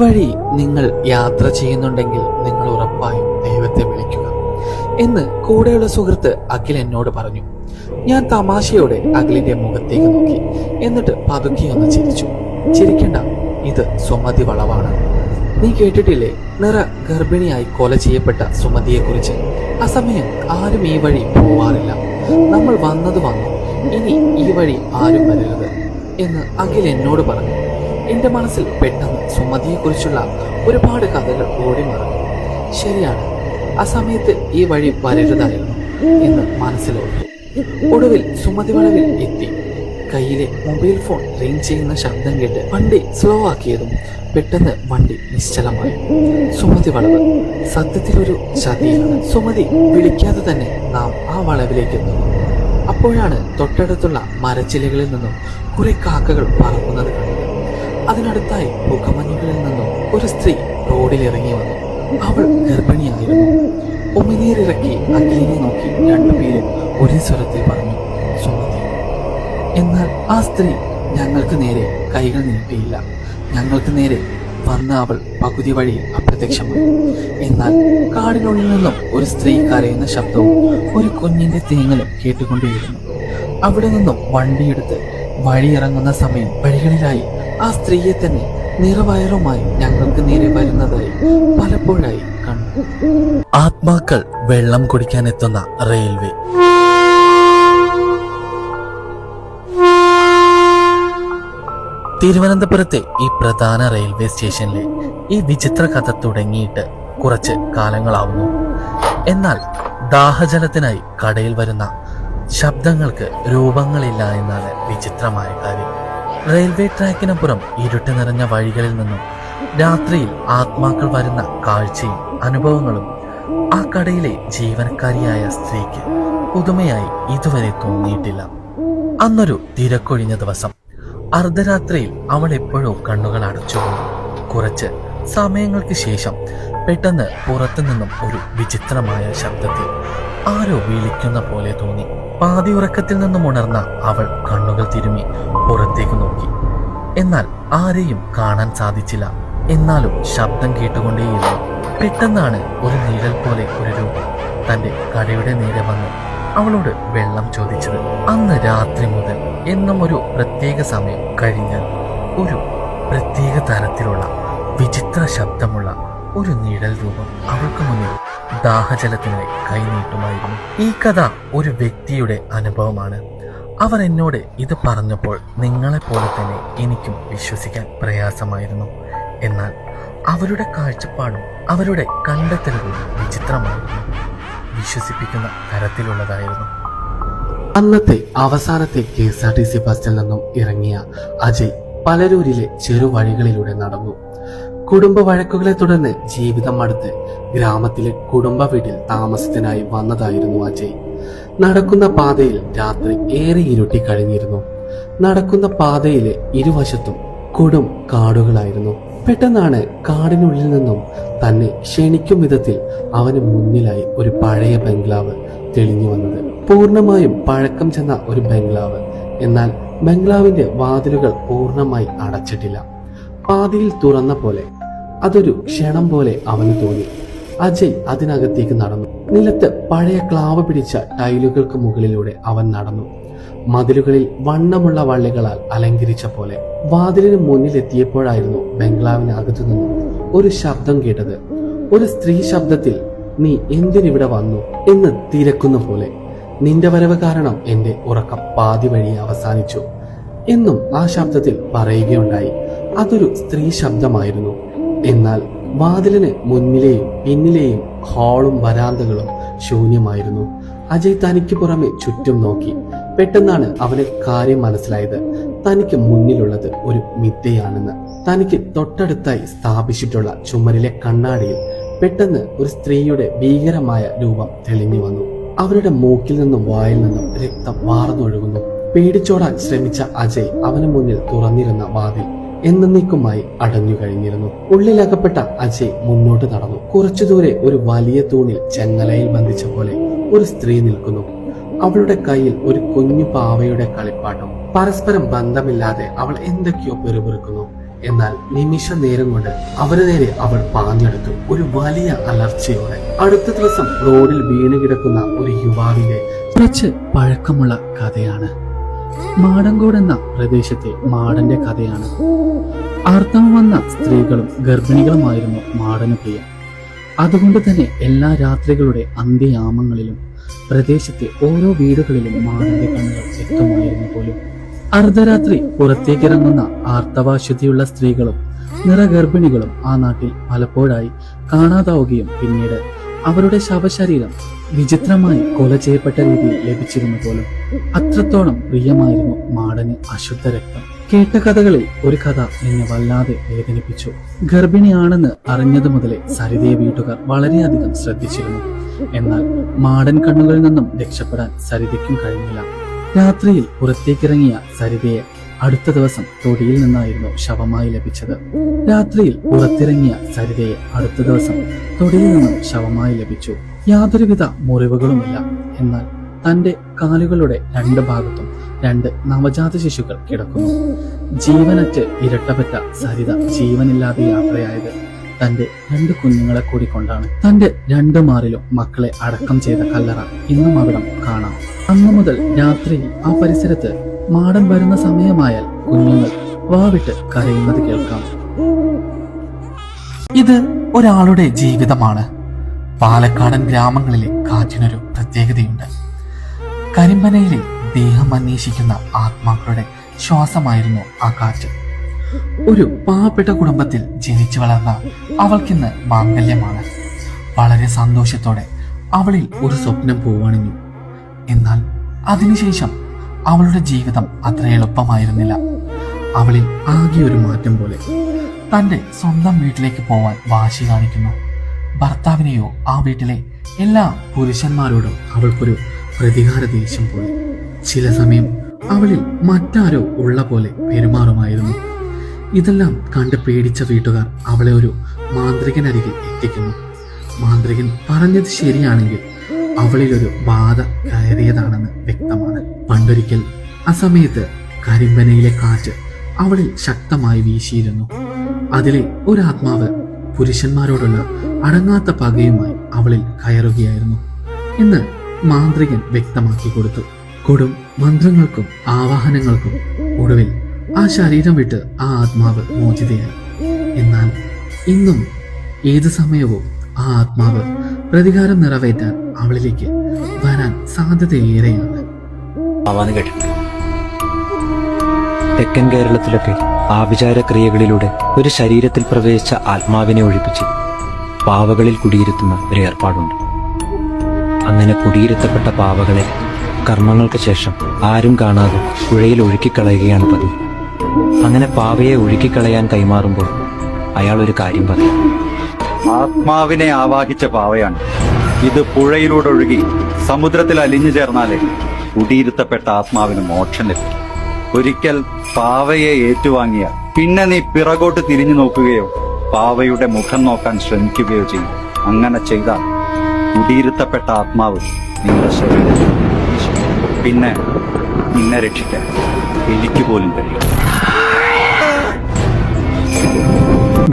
വഴി നിങ്ങൾ യാത്ര ചെയ്യുന്നുണ്ടെങ്കിൽ നിങ്ങൾ ഉറപ്പായും ദൈവത്തെ വിളിക്കുക. എന്ന് കൂടെയുള്ള സുഹൃത്ത് അഖിൽ എന്നോട് പറഞ്ഞു. ഞാൻ തമാശയോടെ അഖിലിന്റെ മുഖത്തേക്ക് നോക്കി. എന്നിട്ട് പതുക്കെ ഒന്ന് ചിരിച്ചു. ചിരിക്കണ്ട ഇത് സുമതി വളവാണ്. നീ കേട്ടിട്ടില്ലേ? നിറ ഗർഭിണിയായി കൊല ചെയ്യപ്പെട്ട സുമതിയെക്കുറിച്ച്. ആ സമയം ആരും ഈ വഴി പോവാറില്ല. നമ്മൾ വന്നത് വന്നു. ഇനി ഈ വഴി ആരും വരരുത് എന്ന് അഖിൽ എന്നോട് പറഞ്ഞു. എന്റെ മനസ്സിൽ പെട്ടെന്ന് സുമതിയെക്കുറിച്ചുള്ള ഒരുപാട് കഥകൾ ഓടി മറന്നു. ശരിയാണ് ആ സമയത്ത് ഈ വഴി വരരുതായിരുന്നു എന്ന് മനസ്സിലോർത്തു. ഒടുവിൽ സുമതി വളവിൽ എത്തി. കയ്യിലെ മൊബൈൽ ഫോൺ റിംഗ് ചെയ്യുന്ന ശബ്ദം കേട്ട് വണ്ടി സ്ലോ ആക്കിയതും പെട്ടെന്ന് വണ്ടി നിശ്ചലമായി. സുമതി വളവ് സത്യത്തിലൊരു ചതിയാണ്. സുമതി വിളിക്കാതെ തന്നെ നാം ആ വളവിലേക്ക് എത്തുന്നു. അപ്പോഴാണ് തൊട്ടടുത്തുള്ള മരച്ചിലകളിൽ നിന്നും കുറെ കാക്കകൾ പറക്കുന്നത് കണ്ടത് അതിനടുത്തായി മുഖമഞ്ഞുകളിൽ നിന്നും ഒരു സ്ത്രീ റോഡിൽ ഇറങ്ങി വന്നു. അവൾ ഗർഭിണിയായിരുന്നു. ഉമിനീരിറക്കി അഖിലിനെ നോക്കി രണ്ടുപേരും ഒരേ സ്വരത്തിൽ പറഞ്ഞു സുമതി എന്നാൽ ആ സ്ത്രീ ഞങ്ങൾക്ക് നേരെ കൈകൾ നീട്ടിയില്ല. ഞങ്ങൾക്ക് നേരെ വന്ന അവൾ പകുതി വഴി അപ്രത്യക്ഷമായി. എന്നാൽ കാടിനുള്ളിൽ നിന്നും ഒരു സ്ത്രീ കരയുന്ന ശബ്ദവും ഒരു കുഞ്ഞിന്റെ തേങ്ങലും കേട്ടുകൊണ്ടേയിരുന്നു. അവിടെ നിന്നും വണ്ടിയെടുത്ത് വഴിയിറങ്ങുന്ന സമയം വഴികളിലായി ആ സ്ത്രീയെ തന്നെ നിറവയറുമായി ഞങ്ങൾക്ക് നേരെ വരുന്നതായി പലപ്പോഴായി കണ്ടു. ആത്മാക്കൾ വെള്ളം കുടിക്കാൻ എത്തുന്ന റെയിൽവേ. തിരുവനന്തപുരത്തെ ഈ പ്രധാന റെയിൽവേ സ്റ്റേഷനിലെ ഈ വിചിത്ര കഥ തുടങ്ങിയിട്ട് കുറച്ച് കാലങ്ങളാവുന്നു. എന്നാൽ ദാഹജലത്തിനായി കടയിൽ വരുന്ന ശബ്ദങ്ങൾക്ക് രൂപങ്ങളില്ല എന്നാണ് വിചിത്രമായ കാര്യം. റെയിൽവേ ട്രാക്കിനപ്പുറം ഇരുട്ട് നിറഞ്ഞ വഴികളിൽ നിന്നും രാത്രിയിൽ ആത്മാക്കൾ വരുന്ന കാഴ്ചയും അനുഭവങ്ങളും ആ കടയിലെ ജീവനക്കാരിയായ സ്ത്രീക്ക് പുതുമയായി ഇതുവരെ തോന്നിയിട്ടില്ല. അന്നൊരു തിരക്കൊഴിഞ്ഞ ദിവസം അർദ്ധരാത്രിയിൽ അവൾ എപ്പോഴും കണ്ണുകൾ അടച്ചുപോയി കുറച്ച് സമയങ്ങൾക്ക് ശേഷം പെട്ടെന്ന് പുറത്തു നിന്നും ഒരു വിചിത്രമായ ശബ്ദത്തിൽ ആരോ വിളിക്കുന്ന പോലെ തോന്നി. പാതി ഉറക്കത്തിൽ നിന്നും ഉണർന്ന അവൾ കണ്ണുകൾ തിരുമ്മി പുറത്തേക്ക് നോക്കി. എന്നാൽ ആരെയും കാണാൻ സാധിച്ചില്ല. എന്നാലും ശബ്ദം കേട്ടുകൊണ്ടേയിരുന്നു. പെട്ടെന്നാണ് ഒരു നീഴൽ പോലെ ഒരു രൂപം. തന്റെ കടയുടെ നേരെ വന്ന് അവളോട് വെള്ളം ചോദിച്ചത് അന്ന് രാത്രി മുതൽ എന്നും ഒരു പ്രത്യേക സമയം കഴിഞ്ഞാൽ ഒരു പ്രത്യേക തരത്തിലുള്ള വിചിത്ര ശബ്ദമുള്ള ഒരു നിഴൽ രൂപം അവൾക്ക് മുന്നിൽ ദാഹജലത്തിനായി കൈനീട്ടുമായിരുന്നു. ഈ കഥ ഒരു വ്യക്തിയുടെ അനുഭവമാണ്. അവർ എന്നോട് ഇത് പറഞ്ഞപ്പോൾ നിങ്ങളെപ്പോലെ തന്നെ എനിക്കും വിശ്വസിക്കാൻ പ്രയാസമായിരുന്നു. എന്നാൽ അവരുടെ കാഴ്ചപ്പാടും അവരുടെ കണ്ടെത്തലുകളും വിചിത്രമായിരുന്നു. വിശ്വസിപ്പിക്കുന്ന തരത്തിലുള്ളതായിരുന്നു. അന്നത്തെ അവസാനത്തെ K S R T C ബസ്സിൽ നിന്നും ഇറങ്ങിയ അജയ് പലരൂരിലെ ചെറുവഴികളിലൂടെ നടന്നു. കുടുംബ വഴക്കുകളെ തുടർന്ന് ജീവിതം അടുത്ത് ഗ്രാമത്തിലെ കുടുംബ വീട്ടിൽ താമസത്തിനായി വന്നതായിരുന്നു അജയ്. നടക്കുന്ന പാതയിൽ രാത്രി ഏറെ ഇരുട്ടി കഴിഞ്ഞിരുന്നു. നടക്കുന്ന പാതയിലെ ഇരുവശത്തും കൊടും കാടുകളായിരുന്നു. പെട്ടെന്നാണ് കാടിനുള്ളിൽ നിന്നും തന്നെ ക്ഷണിക്കും വിധത്തിൽ അവന് മുന്നിലായി ഒരു പഴയ ബംഗ്ലാവ് തെളിഞ്ഞു വന്നത്. പൂർണമായും പഴക്കം ചെന്ന ഒരു ബംഗ്ലാവ്. എന്നാൽ ബംഗ്ലാവിന്റെ വാതിലുകൾ പൂർണമായി അടച്ചിട്ടില്ല. പാതിയിൽ തുറന്ന പോലെ അതൊരു ക്ഷണം പോലെ അവന് തോന്നി. അജയ് അതിനകത്തേക്ക് നടന്നു. നിലത്ത് പഴയ ക്ലാവ് പിടിച്ച ടൈലുകൾക്ക് മുകളിലൂടെ അവൻ നടന്നു. മതിലുകളിൽ വണ്ണമുള്ള വള്ളികളാൽ അലങ്കരിച്ച പോലെ വാതിലിന് മുന്നിലെത്തിയപ്പോഴായിരുന്നു ബംഗ്ലാവിനകത്തു നിന്നും ഒരു ശബ്ദം കേട്ടത്. ഒരു സ്ത്രീ ശബ്ദത്തിൽ നീ എന്തിനിവിടെ വന്നു? എന്ന് തിരക്കുന്ന പോലെ. നിന്റെ വരവ് കാരണം എന്റെ ഉറക്കം പാതി വഴി അവസാനിച്ചു എന്നും ആ ശബ്ദത്തിൽ പറയുകയുണ്ടായി. അതൊരു സ്ത്രീ ശബ്ദമായിരുന്നു. എന്നാൽ വാതിലിന് മുന്നിലെയും പിന്നിലെയും ഹാളും വരാന്തകളും ശൂന്യമായിരുന്നു. അജയ് തനിക്ക് പുറമെ ചുറ്റും നോക്കി. പെട്ടെന്നാണ് അവന് കാര്യം മനസ്സിലായത്. തനിക്ക് മുന്നിലുള്ളത് ഒരു മിഥ്യയാണെന്ന്. തനിക്ക് തൊട്ടടുത്തായി സ്ഥാപിച്ചിട്ടുള്ള ചുമരിലെ കണ്ണാടിയിൽ പെട്ടെന്ന് ഒരു സ്ത്രീയുടെ ഭീകരമായ രൂപം തെളിഞ്ഞു വന്നു. അവരുടെ മൂക്കിൽ നിന്നും വായിൽ നിന്നും രക്തം വാർന്നൊഴുകുന്നു. പേടിച്ചോടാൻ ശ്രമിച്ച അജയ് അവന് മുന്നിൽ തുറന്നിരുന്ന വാതിൽ എന്നേക്കുമായി അടഞ്ഞു കഴിഞ്ഞിരുന്നു. ഉള്ളിലകപ്പെട്ട അജയ് മുന്നോട്ട് നടന്നു. കുറച്ചു ദൂരെ ഒരു വലിയ തൂണിൽ ചെങ്ങലയിൽ ബന്ധിച്ച പോലെ ഒരു സ്ത്രീ നിൽക്കുന്നു. അവളുടെ കയ്യിൽ ഒരു കുഞ്ഞു പാവയുടെ കളിപ്പാട്ടം പരസ്പരം ബന്ധമില്ലാതെ അവൾ എന്തൊക്കെയോ പെരുപെറുക്കുന്നു എന്നാൽ നിമിഷ നേരം കൊണ്ട് അവരു നേരെ അവൾ പാഞ്ഞെടുത്തു. ഒരു വലിയ അലർച്ചയോടെ അടുത്ത ദിവസം റോഡിൽ വീണ് കിടക്കുന്ന ഒരു യുവാവിന്റെ കുറച്ച് പഴക്കമുള്ള കഥയാണ്. മാടങ്കോട് എന്ന പ്രദേശത്തെ മാടന്റെ കഥയാണ്. ആർത്തവം വന്ന സ്ത്രീകളും ഗർഭിണികളുമായിരുന്നു മാടന് പ്രിയ. അതുകൊണ്ട് തന്നെ എല്ലാ രാത്രികളുടെ അന്ത്യയാമങ്ങളിലും പ്രദേശത്തെ ഓരോ വീടുകളിലും മാടന്റെ കണ്ണുകൾ എത്തുമായിരുന്നു പോലും. അർദ്ധരാത്രി പുറത്തേക്കിറങ്ങുന്ന ആർത്തവാശുദ്ധിയുള്ള സ്ത്രീകളും നിറഗർഭിണികളും ആ നാട്ടിൽ പലപ്പോഴായി കാണാതാവുകയും പിന്നീട് അവരുടെ ശവശരീരം വിചിത്രമായി കൊല ചെയ്യപ്പെട്ട രീതിയിൽ ലഭിച്ചിരുന്നു പോലും അത്രത്തോളം പ്രിയമായിരുന്നു മാടന് അശുദ്ധ രക്തം. കേട്ട കഥകളിൽ ഒരു കഥ എന്നെ വല്ലാതെ വേദനിപ്പിച്ചു. ഗർഭിണിയാണെന്ന് അറിഞ്ഞതു മുതലേ സരിതയെ വീട്ടുകാർ വളരെയധികം ശ്രദ്ധിച്ചിരുന്നു. എന്നാൽ മാടൻ കണ്ണുകളിൽ നിന്നും രക്ഷപ്പെടാൻ സരിതയ്ക്കും കഴിഞ്ഞില്ല. രാത്രിയിൽ പുറത്തേക്കിറങ്ങിയ സരിതയെ അടുത്ത ദിവസം തൊടിയിൽ നിന്നായിരുന്നു ശവമായി ലഭിച്ചത്. രാത്രിയിൽ പുറത്തിറങ്ങിയ സരിതയെ അടുത്ത ദിവസം തൊടിയിൽ നിന്നും ശവമായി ലഭിച്ചു. യാതൊരുവിധ മുറിവുകളുമില്ല. എന്നാൽ തന്റെ കാലുകളുടെ രണ്ട് ഭാഗത്തും രണ്ട് നവജാത ശിശുക്കൾ കിടക്കുന്നു. ജീവനറ്റ് ഇരട്ടപ്പെട്ട സരിത ജീവനില്ലാതെ യാത്രയായത് തന്റെ രണ്ട് കുഞ്ഞുങ്ങളെ കൂടി കൊണ്ടാണ് തന്റെ രണ്ട് മാറിലും മക്കളെ അടക്കം ചെയ്ത കല്ലറ ഇന്നും അവിടം കാണാം. അന്നു മുതൽ രാത്രിയിൽ ആ പരിസരത്ത് മാടൻ വരുന്ന സമയമായാൽ കുഞ്ഞുങ്ങൾ വാവിട്ട് കരയുന്നത് കേൾക്കാം. ഇത് ഒരാളുടെ ജീവിതമാണ്. പാലക്കാടൻ ഗ്രാമങ്ങളിലെ കാറ്റിനൊരു പ്രത്യേകതയുണ്ട്. കരിമ്പനയിലെ ദേഹം അന്വേഷിക്കുന്ന ആത്മാക്കളുടെ ശ്വാസമായിരുന്നു ആ കാറ്റ്. ഒരു പാവപ്പെട്ട കുടുംബത്തിൽ ജനിച്ചു വളർന്ന അവൾക്കിന്ന് മാംഗല്യമാണ്. വളരെ സന്തോഷത്തോടെ അവളിൽ ഒരു സ്വപ്നം പൂവണിഞ്ഞു എന്നാൽ അതിനുശേഷം അവളുടെ ജീവിതം അത്ര എളുപ്പമായിരുന്നില്ല. അവളിൽ ആകെ ഒരു മാറ്റം പോലെ. തന്റെ സ്വന്തം വീട്ടിലേക്ക് പോവാൻ വാശി കാണിക്കുന്നു. ഭർത്താവിനെയോ ആ വീട്ടിലെ എല്ലാ പുരുഷന്മാരോടും അവൾക്കൊരു പ്രതികാര ദേഷ്യം പോലെ. ചില സമയം അവളിൽ മറ്റാരോ ഉള്ള പോലെ പെരുമാറുമായിരുന്നു. ഇതെല്ലാം കണ്ട് പേടിച്ച വീട്ടുകാർ അവളെ ഒരു മാന്ത്രികനരികിൽ എത്തിക്കുന്നു. മാന്ത്രികൻ പറഞ്ഞത് ശരിയാണെങ്കിൽ അവളിൽ ഒരു ബാധ കയറിയതാണെന്ന് വ്യക്തമാണ്. പണ്ടൊരിക്കൽ ആ സമയത്ത് കരിമ്പനയിലെ കാറ്റ് അവളിൽ ശക്തമായി വീശിയിരുന്നു. അതിലെ ഒരു ആത്മാവ് പുരുഷന്മാരോടുള്ള അടങ്ങാത്ത പകയുമായി അവളിൽ കയറുകയായിരുന്നു. എന്ന് മാന്ത്രികൻ വ്യക്തമാക്കി കൊടുത്തു. കൊടും മന്ത്രങ്ങൾക്കും ആവാഹനങ്ങൾക്കും ഒടുവിൽ ആ ശരീരം വിട്ട് ആ ആത്മാവ് മോചിതയായി. എന്നാൽ ഇന്നും ഏത് സമയവും ആ ആത്മാവ് പ്രതികാരം നിറവേറ്റാൻ അവളിലേക്ക് വരാൻ സാധ്യതയേറെയാണ്. തെക്കൻ കേരളത്തിലൊക്കെ ആഭിചാരക്രിയകളിലൂടെ ഒരു ശരീരത്തിൽ പ്രവേശിച്ച ആത്മാവിനെ ഒഴിപ്പിച്ച് പാവകളിൽ കുടിയിരുത്തുന്ന ഒരു ഏർപ്പാടുണ്ട്. അങ്ങനെ കുടിയിരുത്തപ്പെട്ട പാവകളെ കർമ്മങ്ങൾക്ക് ശേഷം ആരും കാണാതെ പുഴയിൽ ഒഴുക്കിക്കളയുകയാണ് പതിവ്. അങ്ങനെ പാവയെ ഒഴുക്കിക്കളയാൻ കൈമാറുമ്പോൾ അയാൾ ഒരു കാര്യം പറയും. ആത്മാവിനെ ആവാഹിച്ച പാവയാണ്. ഇത് പുഴയിലൂടെ ഒഴുകി സമുദ്രത്തിൽ അലിഞ്ഞു ചേർന്നാലേ കുടിയിരുത്തപ്പെട്ട ആത്മാവിന് മോക്ഷം ലഭിക്കും. ഒരിക്കൽ പാവയെ ഏറ്റുവാങ്ങിയ പിന്നെ നീ പിറകോട്ട് തിരിഞ്ഞു നോക്കുകയോ പാവയുടെ മുഖം നോക്കാൻ ശ്രമിക്കുകയോ ചെയ്യും. അങ്ങനെ ചെയ്താൽ കുടിയിരുത്തപ്പെട്ട ആത്മാവ് നിങ്ങളുടെ ശരീരത്തിൽ പിന്നെ നിന്നെ രക്ഷിക്കാൻ എനിക്ക് പോലും കഴിയും.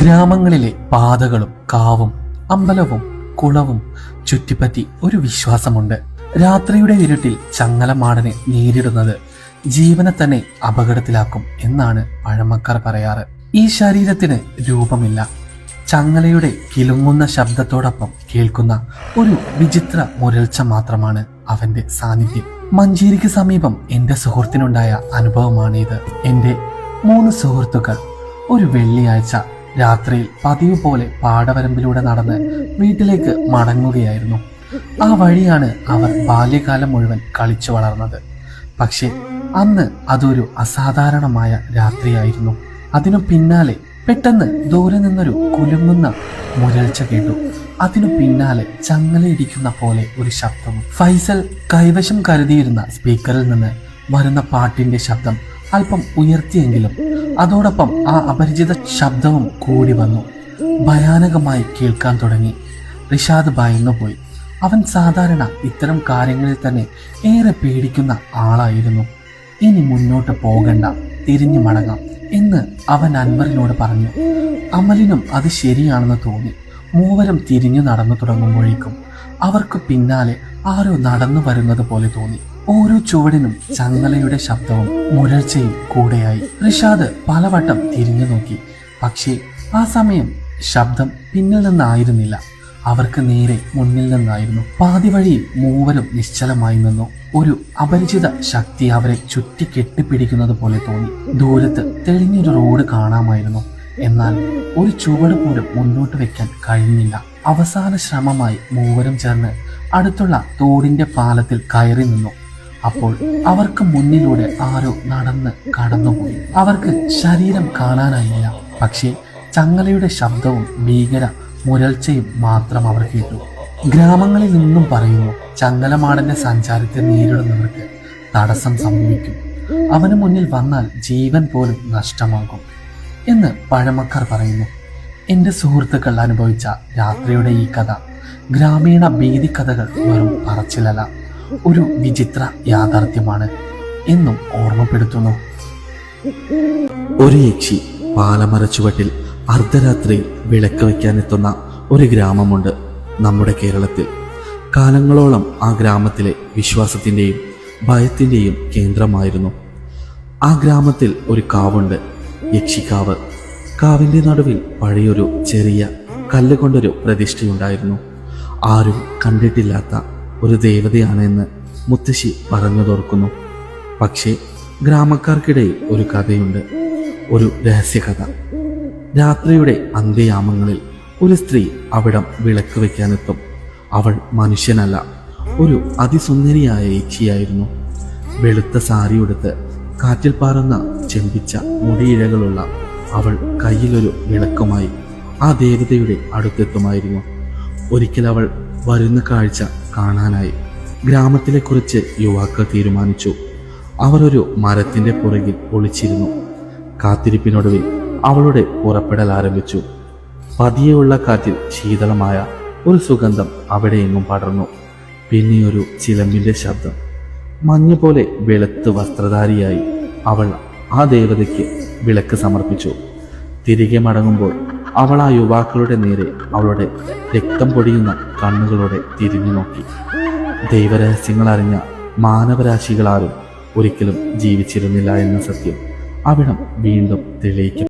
ഗ്രാമങ്ങളിലെ പാതകളും കാവും അമ്പലവും കുളവും ചുറ്റിപ്പറ്റി ഒരു വിശ്വാസമുണ്ട്. രാത്രിയുടെ ഇരുട്ടിൽ ചങ്ങലമാടനെ നേരിടുന്നത് ജീവനെ തന്നെ അപകടത്തിലാക്കും എന്നാണ് പഴമക്കാർ പറയാറ്. ഈ ശരീരത്തിന് രൂപമില്ല. ചങ്ങലയുടെ കിലുങ്ങുന്ന ശബ്ദത്തോടൊപ്പം കേൾക്കുന്ന ഒരു വിചിത്ര മുരൾച്ച മാത്രമാണ് അവന്റെ സാന്നിധ്യം. മഞ്ചേരിക്ക് സമീപം എന്റെ സുഹൃത്തിനുണ്ടായ അനുഭവമാണ് ഇത് എന്റെ മൂന്ന് സുഹൃത്തുക്കൾ ഒരു വെള്ളിയാഴ്ച രാത്രിയിൽ പതിവ് പോലെ പാടവരമ്പിലൂടെ നടന്ന് വീട്ടിലേക്ക് മടങ്ങുകയായിരുന്നു. ആ വഴിയാണ് അവർ ബാല്യകാലം മുഴുവൻ കളിച്ചു വളർന്നത്. പക്ഷേ അന്ന് അതൊരു അസാധാരണമായ രാത്രിയായിരുന്നു. അതിനു പിന്നാലെ പെട്ടെന്ന് ദൂരെ നിന്നൊരു കുലുങ്ങുന്ന മുരൾച്ച കേട്ടു. അതിനു പിന്നാലെ ചങ്ങലയിടിക്കുന്ന പോലെ ഒരു ശബ്ദവും ഫൈസൽ കൈവശം കരുതിയിരുന്ന സ്പീക്കറിൽ നിന്ന് വരുന്ന പാട്ടിന്റെ ശബ്ദം അല്പം ഉയർത്തിയെങ്കിലും അതോടൊപ്പം ആ അപരിചിത ശബ്ദവും കൂടി വന്നു. ഭയാനകമായി കേൾക്കാൻ തുടങ്ങി. റിഷാദ് ഭയന്നുപോയി അവൻ സാധാരണ ഇത്തരം കാര്യങ്ങളിൽ തന്നെ ഏറെ പേടിക്കുന്ന ആളായിരുന്നു. ഇനി മുന്നോട്ട് പോകണ്ട തിരിഞ്ഞു മടങ്ങാം എന്ന് അവൻ അൻവറിനോട് പറഞ്ഞു. അമലിനും അത് ശരിയാണെന്ന് തോന്നി. മൂവരും തിരിഞ്ഞു നടന്നു തുടങ്ങുമ്പോഴേക്കും അവർക്ക് പിന്നാലെ ആരോ നടന്നു വരുന്നത് പോലെ തോന്നി. ഓരോ ചുവടിനും ചങ്ങലയുടെ ശബ്ദവും മുരൾച്ചയും കൂടെയായി റിഷാദ് പലവട്ടം തിരിഞ്ഞു നോക്കി. പക്ഷേ ആ സമയം ശബ്ദം പിന്നിൽ നിന്നായിരുന്നില്ല. അവർക്ക് നേരെ മുന്നിൽ നിന്നായിരുന്നു. പാതി വഴിയിൽ മൂവരും നിശ്ചലമായി നിന്നു. ഒരു അപരിചിത ശക്തി അവരെ ചുറ്റി കെട്ടിപ്പിടിക്കുന്നത് പോലെ തോന്നി. ദൂരത്ത് തെളിഞ്ഞൊരു റോഡ് കാണാമായിരുന്നു. എന്നാൽ ഒരു ചുവട് പോലും മുന്നോട്ട് വെക്കാൻ കഴിഞ്ഞില്ല. അവസാന ശ്രമമായി മൂവരും ചേർന്ന് അടുത്തുള്ള തോടിന്റെ പാലത്തിൽ കയറി നിന്നു. അപ്പോൾ അവർക്ക് മുന്നിലൂടെ ആരോ നടന്ന് കടന്നുപോയി. അവർക്ക് ശരീരം കാണാനായില്ല. പക്ഷേ ചങ്ങലയുടെ ശബ്ദവും ഭീകര മുരൾച്ചയും മാത്രം അവർ കേട്ടു. ഗ്രാമങ്ങളിൽ നിന്നും പറയുന്നു ചങ്ങലമാടന്റെ സഞ്ചാരത്തെ നേരിടുന്നവർക്ക് തടസ്സം സംഭവിക്കും. അവന് മുന്നിൽ വന്നാൽ ജീവൻ പോലും നഷ്ടമാകും എന്ന് പഴമക്കാർ പറയുന്നു. എന്റെ സുഹൃത്തുക്കൾ അനുഭവിച്ച രാത്രിയുടെ ഈ കഥ ഗ്രാമീണ ഭീതി കഥകൾ വെറും പറച്ചിലല്ല. ഒരു വിചിത്ര യാഥാർത്ഥ്യമാണ് എന്നും ഓർമ്മപ്പെടുത്തുന്നു. ഒരു യക്ഷി പാലമര അർദ്ധരാത്രി വിളക്ക് വയ്ക്കാനെത്തുന്ന ഒരു ഗ്രാമമുണ്ട് നമ്മുടെ കേരളത്തിൽ. കാലങ്ങളോളം ആ ഗ്രാമത്തിലെ വിശ്വാസത്തിന്റെയും ഭയത്തിന്റെയും കേന്ദ്രമായിരുന്നു. ആ ഗ്രാമത്തിൽ ഒരു കാവുണ്ട് യക്ഷിക്കാവ്. കാവിന്റെ നടുവിൽ പഴയൊരു ചെറിയ കല്ലുകൊണ്ടൊരു പ്രതിഷ്ഠയുണ്ടായിരുന്നു. ആരും കണ്ടിട്ടില്ലാത്ത ഒരു ദേവതയാണ് എന്ന് മുത്തശ്ശി പറഞ്ഞു തോർക്കുന്നു പക്ഷേ ഗ്രാമക്കാർക്കിടയിൽ ഒരു കഥയുണ്ട് ഒരു രഹസ്യകഥ. രാത്രിയുടെ അന്ത്യയാമങ്ങളിൽ ഒരു സ്ത്രീ അവിടം വിളക്ക് വയ്ക്കാനെത്തും. അവൾ മനുഷ്യനല്ല ഒരു അതിസുന്ദരിയായ യക്ഷിയായിരുന്നു വെളുത്ത സാരിയുടുത്ത് കാറ്റിൽ പാറുന്ന ചെമ്പിച്ച മുടിയിഴകളുള്ള അവൾ കയ്യിലൊരു വിളക്കുമായി ആ ദേവതയുടെ അടുത്തെത്തുമായിരുന്നു. ഒരിക്കൽ അവൾ വരുന്ന കാഴ്ച കാണാനായി ഗ്രാമത്തിലെ കുറിച്ച് യുവാക്കൾ തീരുമാനിച്ചു. അവർ ഒരു മരത്തിന്റെ പുറകിൽ ഒളിച്ചിരുന്നു. കാത്തിരിപ്പിനൊടുവിൽ അവളുടെ പുറപ്പെടൽ ആരംഭിച്ചു. പതിയെയുള്ള കാറ്റിൽ ശീതളമായ ഒരു സുഗന്ധം അവിടെ എങ്ങും പടർന്നു. പിന്നെ ഒരു ചിലമ്പിന്റെ ശബ്ദം. മഞ്ഞ പോലെ വെളുത്ത് വസ്ത്രധാരിയായി അവൾ ആ ദേവതയ്ക്ക് വിളക്ക് സമർപ്പിച്ചു. തിരികെ മടങ്ങുമ്പോൾ അവൾ ആ യുവാക്കളുടെ നേരെ അവളുടെ രക്തം പൊടിയുന്ന കണ്ണുകളോടെ തിരിഞ്ഞു നോക്കി. ദൈവരഹസ്യങ്ങൾ അറിഞ്ഞ മാനവരാശികളാരും ഒരിക്കലും ജീവിച്ചിരുന്നില്ല എന്ന സത്യം അവിടം വീണ്ടും തെളിയിക്കും